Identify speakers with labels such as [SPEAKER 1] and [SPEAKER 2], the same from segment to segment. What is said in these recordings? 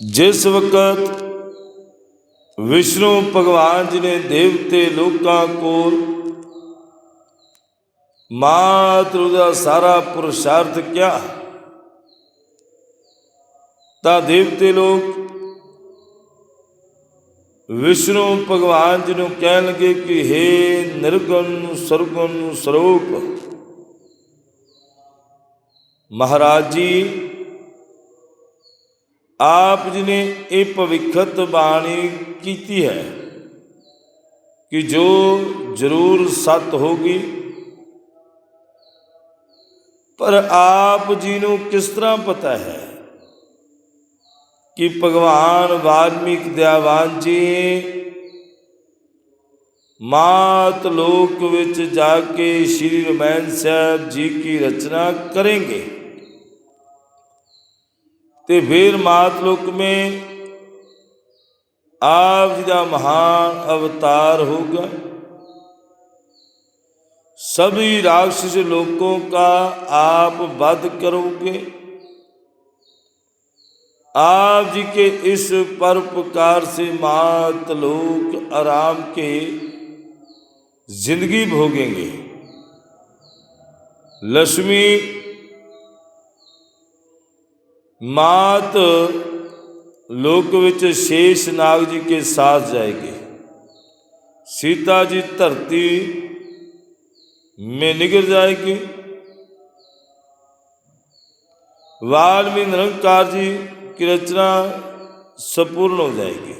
[SPEAKER 1] ਜਿਸ ਵਕਤ ਵਿਸ਼ਨੂੰ ਭਗਵਾਨ ਜੀ ਨੇ ਦੇਵਤੇ ਲੋਕਾਂ ਕੋਲ ਮਾਤਰ ਦਾ ਸਾਰਾ ਪੁਰਸ਼ਾਰਥ ਕਿਹਾ, ਤਾਂ ਦੇਵਤੇ ਲੋਕ ਵਿਸ਼ਨੂੰ ਭਗਵਾਨ ਜੀ ਨੂੰ ਕਹਿਣ ਲੱਗੇ ਕਿ हे ਨਿਰਗੁਣ, ਸਰਗੁਣ ਸਰੂਪ ਮਹਾਰਾਜ ਜੀ ਆਪ ਜੀ ਨੇ ਇਹ ਭਵਿੱਖਤ ਬਾਣੀ ਕੀਤੀ ਹੈ ਕਿ ਜੋ ਜ਼ਰੂਰ ਸਤ ਹੋਗੀ ਪਰ ਆਪ ਜੀ ਨੂੰ ਕਿਸ ਤਰ੍ਹਾਂ ਪਤਾ ਹੈ ਕਿ ਭਗਵਾਨ ਵਾਲਮੀਕ ਦਿਆਵਾਨ ਜੀ ਮਾਤ ਲੋਕ ਵਿੱਚ ਜਾ ਕੇ ਸ਼੍ਰੀ ਰਮਾਇਣ ਸਾਹਿਬ ਜੀ ਕੀ ਰਚਨਾ ਕरेंगे ਤੇ ਫਿਰ ਮਾਤ ਲੋਕ में आप जी का महान अवतार होगा सभी राक्षस लोगों का आप वध करोगे आप जी के इस परोपकार से मात लोग आराम के जिंदगी भोगेंगे लक्ष्मी मात लोक विच शेष नाग जी के साथ जाएगी सीता जी धरती में निगर जाएगी वाल्मीकि निरंकार जी की रचना संपूर्ण हो जाएगी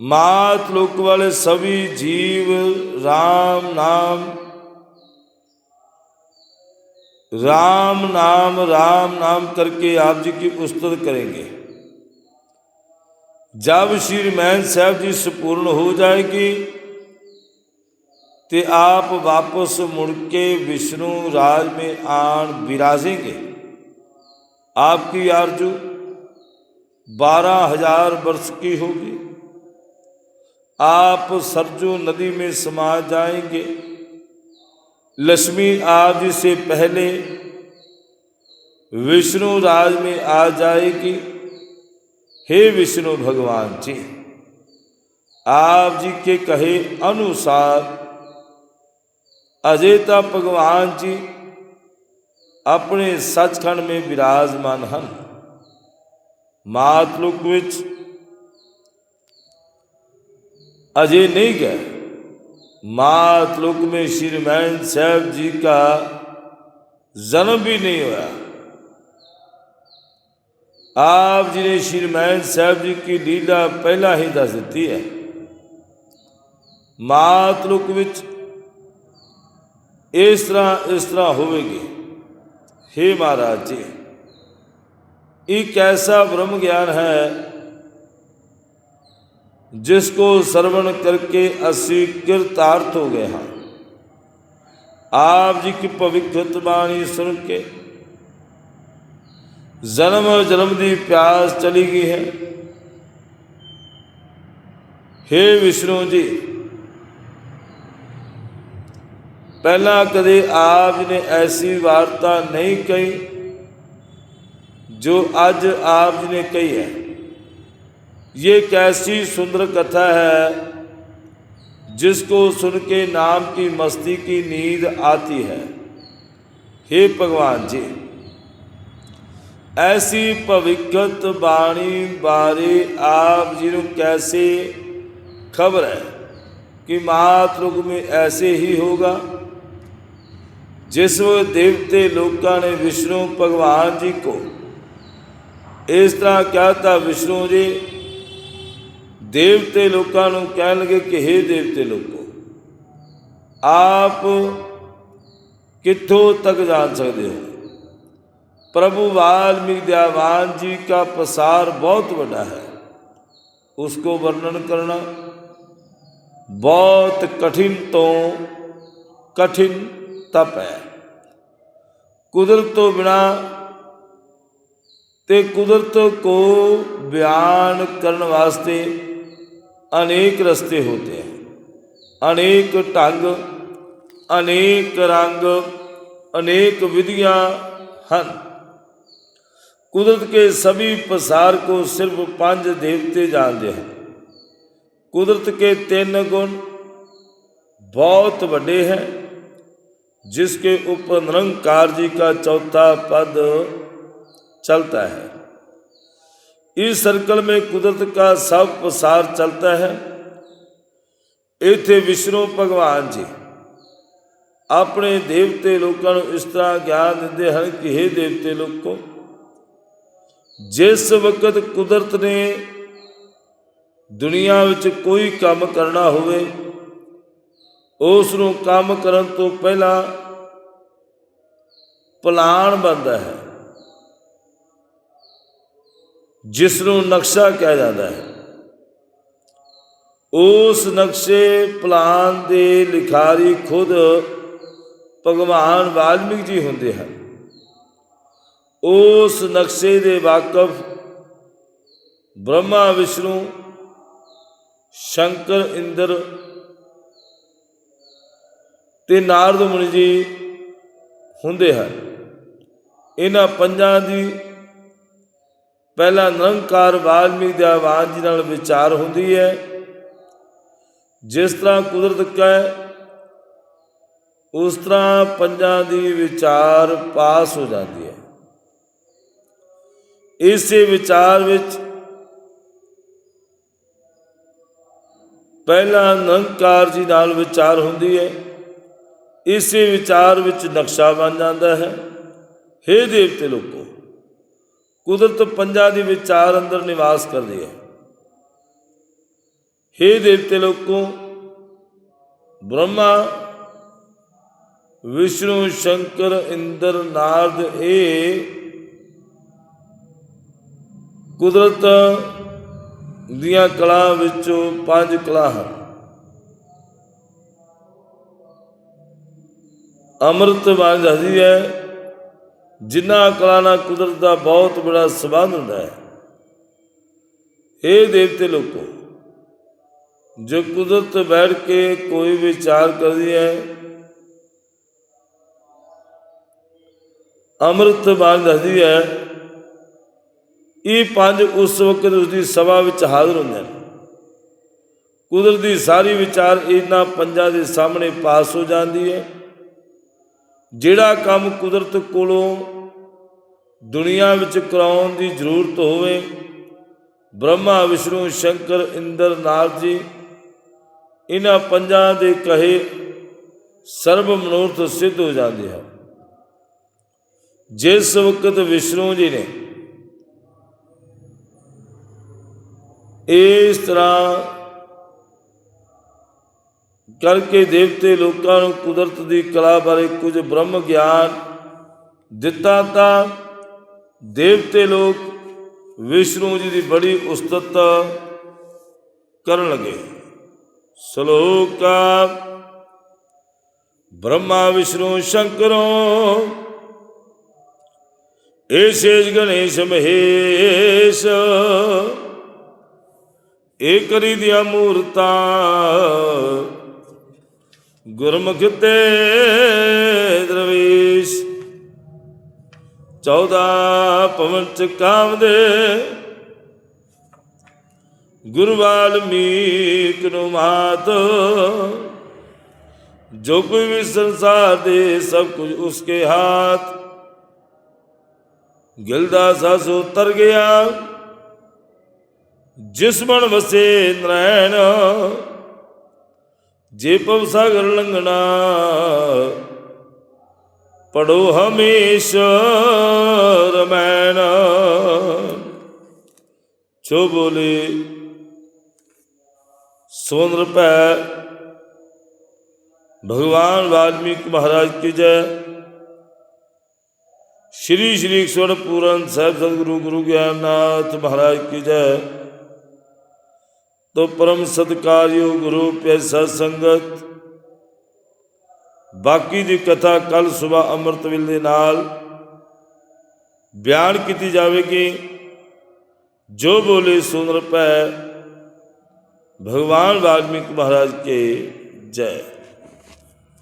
[SPEAKER 1] मात लोक वाले सभी जीव राम नाम राम नाम राम नाम करके आप जी की उस्तत करेंगे जब श्री मैन साहब जी संपूर्ण हो जाएगी तो आप वापस मुड़ के विष्णु राज में आन विराजेंगे आपकी आरजू बारह हजार वर्ष की होगी आप सरजू नदी में समा जाएंगे लक्ष्मी आदि से पहले विष्णु राज में आ जाएगी। हे विष्णु भगवान जी, आप जी के कहे अनुसार अजेता भगवान जी अपने सचखंड में विराजमान हैं। मातलुक अजय नहीं गए। मातलुक में श्रीमैन साहब जी का जन्म भी नहीं हुआ आप जी ने श्रीमैन साहब जी की लीला पहला ही दस दी है ਮਾਤਲੁਕ ਵਿੱਚ ਇਸ ਤਰ੍ਹਾਂ ਇਸ ਤਰ੍ਹਾਂ ਹੋਵੇਗੀ हे महाराज जी एक ऐसा ब्रह्म ज्ञान है जिसको श्रवण करके ਅਸੀਂ ਕਿਰਤਾਰਥ ਹੋ ਗਏ ਹਾਂ ਆਪ ਜੀ ਕੀ ਪਵਿੱਤਰ ਬਾਣੀ ਸੁਣ ਕੇ ਜਨਮ ਜਨਮ ਦੀ ਪਿਆਸ ਚਲੀ ਗਈ ਹੈ हे ਵਿਸ਼ਨੂੰ ਜੀ ਪਹਿਲਾਂ ਕਦੇ ਆਪ ਜੀ ਨੇ ਐਸੀ ਵਾਰਤਾ ਨਹੀਂ ਕਹੀ ਜੋ ਅੱਜ ਆਪ ਜੀ ਨੇ ਕਹੀ ਹੈ ये कैसी सुंदर कथा है जिसको सुन के नाम की मस्ती की नींद आती है। हे भगवान जी, ऐसी भविष्यत बाणी बारे आप जी कैसे खबर है कि मातृग में ऐसे ही होगा? जिस देवते लोका ने विष्णु भगवान जी को इस तरह था विष्णु जी ਦੇਵਤੇ ਲੋਕਾਂ ਨੂੰ ਕਹਿਣ ਲੱਗੇ ਕਿ हे ਦੇਵਤੇ ਲੋਕੋ ਆਪ ਕਿੱਥੋਂ ਤੱਕ ਜਾਣ ਸਕਦੇ ਹੋ प्रभु वाल्मीकि दयावान जी का प्रसार बहुत बड़ा है उसको वर्णन करना बहुत कठिन तो कठिन तप है कुदरत तो बिना ਤੇ ਕੁਦਰਤ ਕੋ ਬਿਆਨ ਕਰਨ ਵਾਸਤੇ अनेक रस्ते होते हैं। अनेक ढंग, अनेक रंग, अनेक विधियाँ हैं। कुदरत के सभी प्रसार को सिर्फ़ पाँच देवते जानते हैं। कुदरत के तीन गुण बहुत बड़े हैं, जिसके ऊपर निरंकार जी का चौथा पद चलता है। इस सर्कल में कुदरत का सब प्रसार चलता है इथे विष्णु भगवान जी ਆਪਣੇ ਦੇਵਤੇ ਲੋਕਾਂ ਨੂੰ ਇਸ ਤਰ੍ਹਾਂ ਗਿਆਨ ਦਿੰਦੇ ਹਨ ਕਿ हे ਦੇਵਤੇ ਲੋਕੋ ਜਿਸ ਵਕਤ ਕੁਦਰਤ ਨੇ ਦੁਨੀਆ ਵਿੱਚ ਕੋਈ ਕੰਮ ਕਰਨਾ ਹੋਵੇ ਉਸ ਨੂੰ ਕੰਮ ਕਰਨ ਤੋਂ ਪਹਿਲਾਂ ਪਲਾਨ ਬਣਦਾ ਹੈ ਜਿਸ ਨੂੰ ਨਕਸ਼ਾ ਕਿਹਾ ਜਾਂਦਾ ਹੈ। ਉਸ ਨਕਸ਼ੇ ਪਲਾਨ ਦੇ ਲਿਖਾਰੀ ਖੁਦ ਭਗਵਾਨ ਵਾਲਮੀਕ ਜੀ ਹੁੰਦੇ ਹਨ। ਉਸ ਨਕਸ਼ੇ ਦੇ ਵਾਕਫ ਬ੍ਰਹਮਾ, ਵਿਸ਼ਨੂੰ, ਸ਼ੰਕਰ, ਇੰਦਰ ਤੇ ਨਾਰਦ ਮੁਨੀ ਜੀ ਹੁੰਦੇ ਹਨ। ਇਹਨਾਂ ਪੰਜਾਂ ਦੀ ਪਹਿਲਾ ਨਿਰੰਕਾਰ ਵਾਲਮੀਕ ਦੇ ਆਵਾਜ਼ ਜੀ ਨਾਲ ਵਿਚਾਰ ਹੁੰਦੀ ਹੈ। ਜਿਸ ਤਰ੍ਹਾਂ ਕੁਦਰਤ ਕਹੇ, ਉਸ ਤਰ੍ਹਾਂ ਪੰਜਾਂ ਦੀ ਵਿਚਾਰ ਪਾਸ ਹੋ ਜਾਂਦੀ ਹੈ। ਇਸੇ ਵਿਚਾਰ ਵਿੱਚ ਪਹਿਲਾ ਨਿਰੰਕਾਰ ਜੀ ਨਾਲ ਵਿਚਾਰ ਹੁੰਦੀ ਹੈ। ਇਸੇ ਵਿਚਾਰ ਵਿੱਚ ਨਕਸ਼ਾ ਬਣ ਜਾਂਦਾ ਹੈ। हे ਦੇਵਤੇ ਲੋਕੋ ਕੁਦਰਤ ਪੰਜਾਂ ਦੀ ਵਿਚਾਰ ਅੰਦਰ ਨਿਵਾਸ ਕਰਦੀ ਹੈ। हे ਦੇਵਤੇ ਲੋਕੋ, ਬ੍ਰਹਮਾ, ਵਿਸ਼ਨੂੰ, ਸ਼ੰਕਰ, ਇੰਦਰ, ਨਾਰਦ ਇਹ ਕੁਦਰਤ ਦੀਆਂ ਕਲਾ ਵਿੱਚੋਂ ਪੰਜ ਕਲਾ ਹਨ। ਅੰਮ੍ਰਿਤ ਬਾਣੀ ਦੱਸਦੀ ਹੈ ਜਿਨ੍ਹਾਂ ਕਲਾ ਨਾਲ ਕੁਦਰਤ ਦਾ ਬਹੁਤ ਬੜਾ ਸਬੰਧ ਹੁੰਦਾ ਹੈ। ਇਹ ਦੇਵਤੇ ਲੋਕੋ, ਜੋ ਕੁਦਰਤ ਬੈਠ ਕੇ ਕੋਈ ਵਿਚਾਰ ਕਰਦੀ ਹੈ, ਅੰਮ੍ਰਿਤ ਬਾਣੀ ਦੱਸਦੀ ਹੈ, ਇਹ ਪੰਜ ਉਸ ਵਕਤ ਉਸ ਦੀ ਸਭਾ ਵਿੱਚ ਹਾਜ਼ਰ ਹੁੰਦੇ ਹਨ। ਕੁਦਰਤ ਦੀ ਸਾਰੀ ਵਿਚਾਰ ਇਹਨਾਂ ਪੰਜਾਂ ਦੇ ਸਾਹਮਣੇ ਪਾਸ ਹੋ ਜਾਂਦੀ ਹੈ। ਜਿਹੜਾ ਕੰਮ ਕੁਦਰਤ ਕੋਲੋਂ ਦੁਨੀਆ ਵਿੱਚ ਕਰਾਉਣ ਦੀ ਜ਼ਰੂਰਤ ਹੋਵੇ, ਬ੍ਰਹਮਾ, ਵਿਸ਼ਨੂੰ, ਸ਼ੰਕਰ, ਇੰਦਰ ਨਾਥ ਜੀ, ਇਹਨਾਂ ਪੰਜਾਂ ਦੇ ਕਹੇ ਸਰਬ ਮਨੋਰਥ ਸਿੱਧ ਹੋ ਜਾਂਦੇ ਹਨ। ਜਿਸ ਵਕਤ ਵਿਸ਼ਨੂੰ ਜੀ ਨੇ ਇਸ ਤਰ੍ਹਾਂ ਕਰਕੇ ਦੇਵਤੇ ਲੋਕਾਂ ਨੂੰ ਕੁਦਰਤ ਦੀ ਕਲਾ ਬਾਰੇ ਕੁਝ ਬ੍ਰਹਮ ਗਿਆਨ ਦਿੱਤਾ ਤਾਂ ਦੇਵਤੇ ਲੋਕ ਵਿਸ਼ਨੂੰ ਜੀ ਦੀ ਬੜੀ ਉਸਤਤ ਕਰਨ ਲਗੇ। ਸ਼ਲੋਕ ਬ੍ਰਹਮਾ ਵਿਸ਼ਨੂੰ ਸ਼ੰਕਰੋਂ ਏਸ਼ੇਜ ਗਣੇਸ਼ ਮਹੇਸ਼ ਏਕਰੀ ਦੀਆਂ ਮੂਰਤਾਂ ਗੁਰਮੁਖ ਤੇ ਦਰਵੇਸ਼ 14 ਪਵਨ ਚ ਕਾਮ ਦੇ ਗੁਰ ਵਾਲਮੀਕ ਨੂੰ ਮਾਤ ਜੋ ਕੋਈ ਵੀ ਸੰਸਾਰ ਦੇ ਸਭ ਕੁਝ ਉਸਕੇ ਹਾਥ ਗਿਲਦਾ ਸਸ ਉਤਰ ਗਿਆ, ਜਿਸ ਬਣ ਵਸੇ ਨਰੈਣ ਜੇ ਪਵ ਸਾਗਰ ਲੰਘਣਾ ਪੜੋ ਹਮੇਸ਼ ਰਮੈਣ ਜੋ ਬੋਲੇ सोन पै भगवान वाल्मीकि महाराज की जय श्री श्री स्वर्ण पूरन साहब सदगुरु गुरु ज्ञाननाथ महाराज की जय ਤੋ ਪਰਮ ਸਤਕਾਰਯੋ ਗੁਰੂ ਪੈਸਾ ਸੰਗਤ। ਬਾਕੀ ਦੀ ਕਥਾ ਕੱਲ ਸਵੇਰ ਅੰਮ੍ਰਿਤ ਵੇਲੇ ਨਾਲ ਬਿਆਨ ਕੀਤੀ ਜਾਵੇਗੀ। ਜੋ ਬੋਲੇ ਸੁਨ ਰਪੈ ਭਗਵਾਨ ਵਾਲਮੀਕ ਮਹਾਰਾਜ ਕੇ ਜੈ।